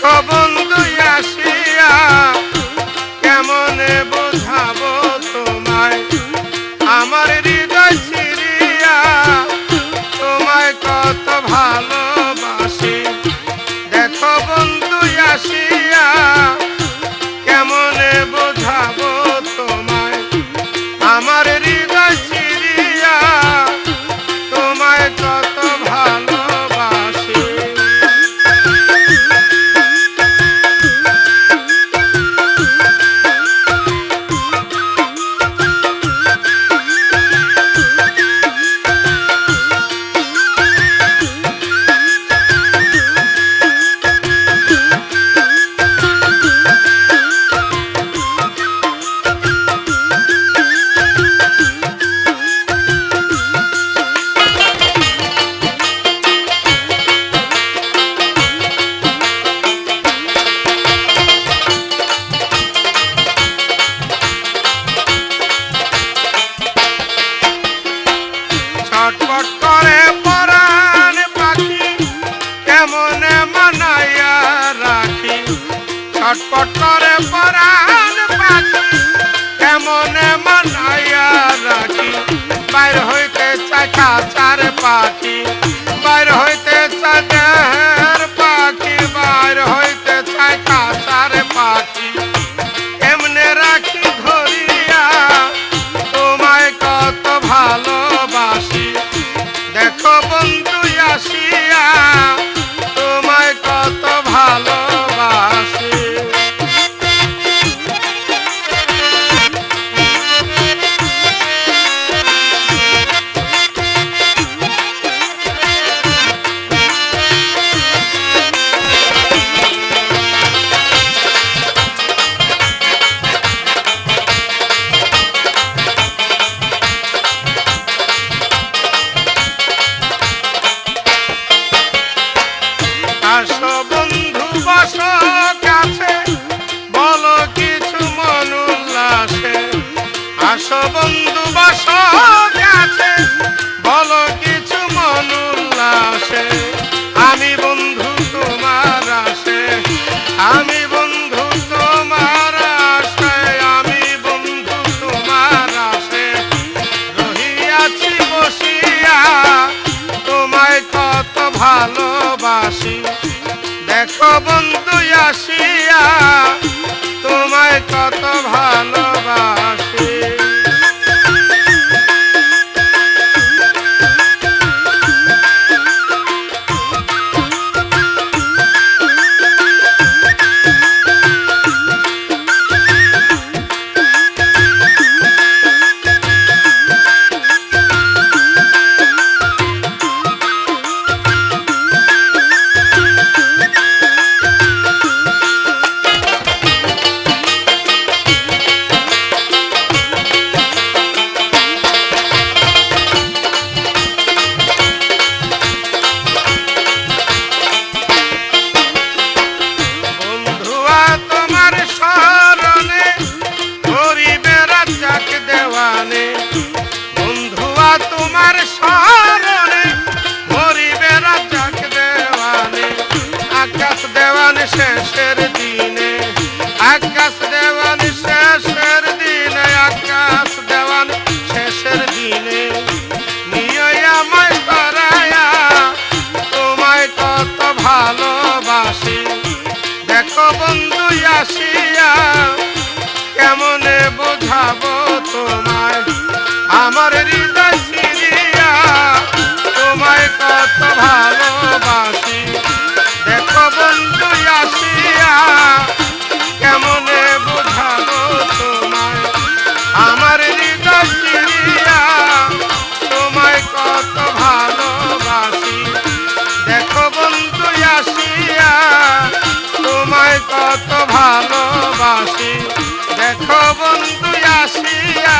trouble. ছটপট করে পরাণ পাখি কেমনে মানাইয়া রাখি। বাইর হইতে চাকা চার পাখি। বন্ধু আসিয়া দেওয়ান শেষের দেখো বন্ধু আসিয়া